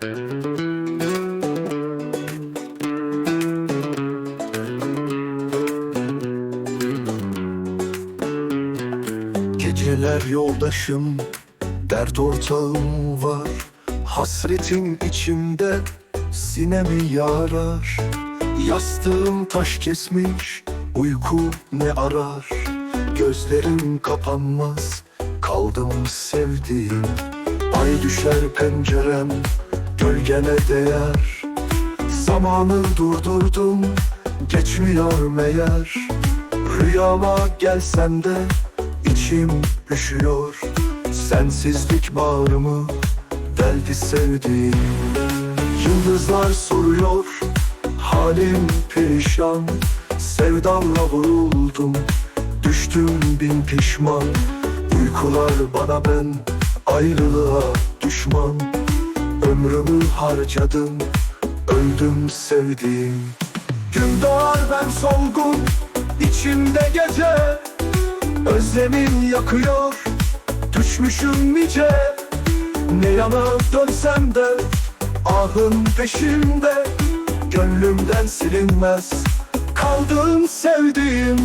Geceler yoldaşım, dert ortağım var. Hasretin içimde sinemi yarar. Yastığım taş kesmiş, uyku ne arar? Gözlerim kapanmaz, kaldım sevdiğim. Ay düşer pencerem, gölgene değer. Zamanı durdurdum, geçmiyor meğer. Rüyama gelsen de içim üşüyor. Sensizlik bağrımı deldi sevdiğim. Yıldızlar soruyor halim perişan. Sevdamla vuruldum düştüm bin pişman. Uykular bana ben ayrılığa düşman Ömrümü harcadım öldüm sevdiğim. Gün doğar ben solgun içimde gece. Özlemin yakıyor Düşmüşüm nice. Ne yana dönsem de Ahın peşimde Gönlümden silinmez Kaldığım sevdiğim.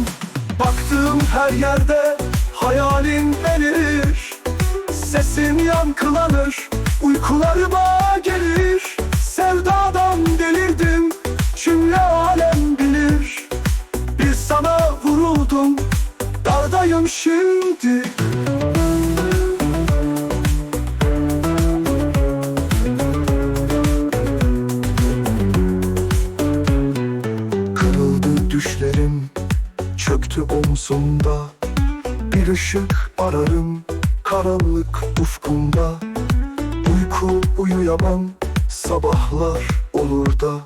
Baktığım her yerde Hayalin belir Sesin yankılanır Uykularıma gelir Sevdadan delirdim Cümle alem bilir. Bir sana vuruldum Dardayım şimdi. Kırıldı düşlerim Çöktü omzumda. Bir ışık ararım Karanlık ufkumda Uyku uyuyamam Sabahlar olur da.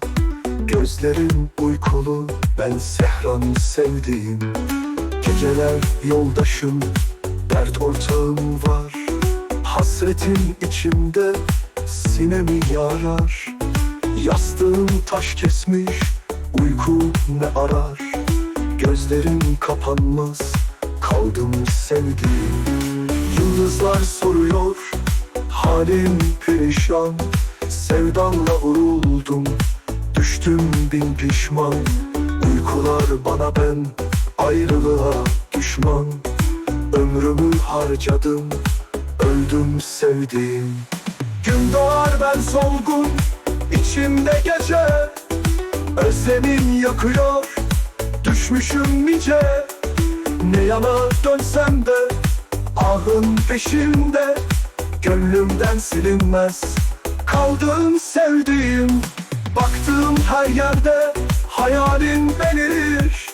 Gözlerim uykulu Ben Sehran sevdiğim. Geceler yoldaşım Dert ortağım var. Hasretin içimde Sinemi yarar? Yastığım taş kesmiş Uyku ne arar? Gözlerim kapanmaz Kaldım sevdiğim. Yıldızlar soruyor Halim perişan Sevdanla vuruldum. Düştüm bin pişman Uykular bana ben Ayrılığa düşman. Ömrümü harcadım Öldüm sevdiğim. Gün doğar ben solgun içimde gece. Özlemim yakıyor Düşmüşüm nice. Ne yana dönsem de Ahın peşimde Gönlümden silinmez. Kaldığım sevdiğim Baktığım her yerde Hayalin belir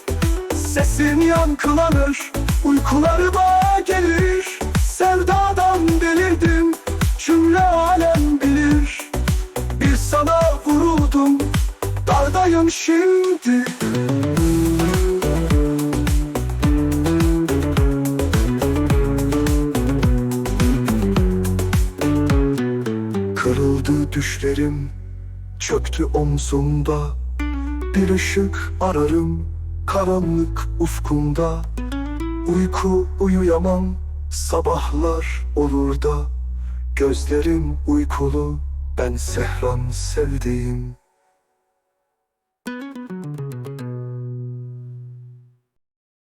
Sesin yankılanır Uykularıma gelir. Sevdadan delirdim Cümle alem bilir. Bir sana vuruldum Dardayım şimdi düşlerim Çöktü omzumda. Bir ışık ararım Karanlık ufkumda Uyku uyuyamam Sabahlar olur da. Gözlerim uykulu Ben Sehran sevdiğim